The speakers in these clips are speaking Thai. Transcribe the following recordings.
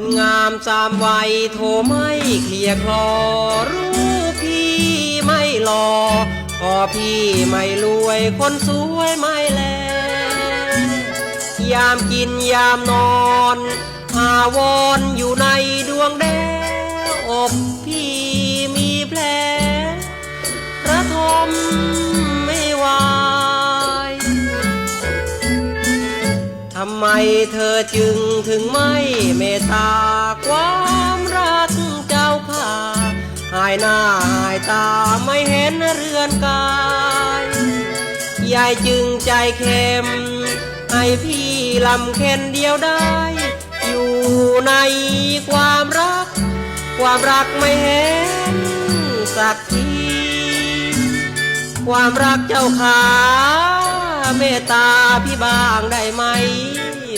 คนงามสามวัยโทไม่เคลียคลอรู้พี่ไม่หลอพอพี่ไม่รวยคนสวยไม่แล ยามกินยามนอนหาวอนอยู่ในดวงแดงอกพี่มีแผลระทม ไมเธอจึงถึงไม่เมตตาความรักเจ้าค่าหายหน้าหายตาไม่เห็นเรือนกายยายจึงใจเข้มให้พี่ลำเค็นเดียวได้ อยู่ในความรัก ความรักไม่เห็นสักทีความรักเจ้าขาเมตตาพี่บางได้ไหม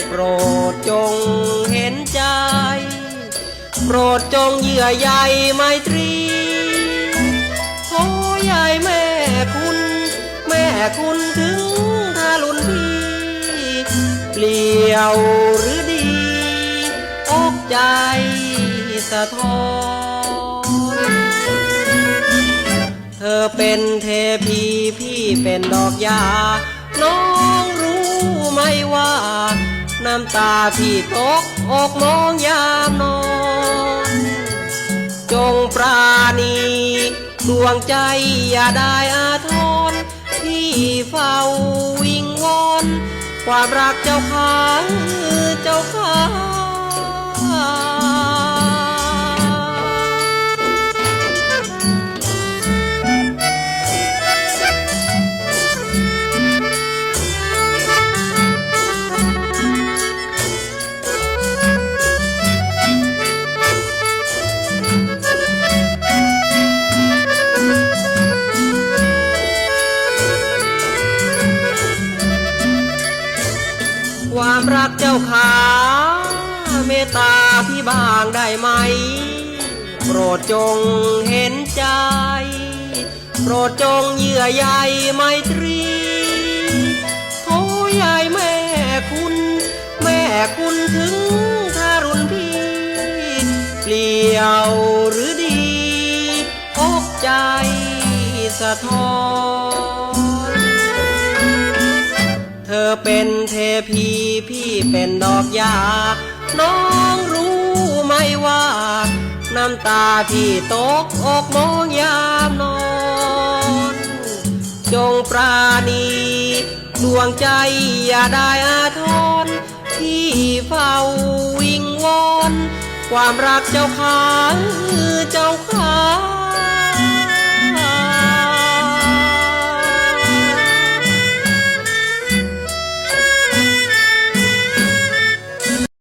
โปรดจงเห็นใจ โปรดจงเยื่อใยไมตรีโอ้ยายแม่คุณ แม่คุณถึงทารุณพี่เปลี่ยวหรือดีอกใจสะท้อนเธอเป็นเทพีพี่เป็นดอกยาน้องรู้ไหมว่า น้ำตาพี่ตกอกมองยามนอน จงปราณีดวงใจอย่าได้อาทรพี่เฝ้าวิงวอนความรักเจ้าค้าเจ้าค้า ความรักเจ้าขาเมตตาพี่บางได้ไหม โปรดจงเห็นใจ โปรดจงเยื่อใยไมตรีโอ้ยายแม่คุณ แม่คุณถึงทารุณพี่เปลี่ยวหรือดีอกใจสะท้อน เธอเป็นเทพีพี่เป็นดอกยา น้องรู้ไหมว่า น้ำตาพี่ตกอกมองยามนอน จงปราณีดวงใจอย่าได้อาทรที่เฝ้าวิงวอน ความรักเจ้าค้าง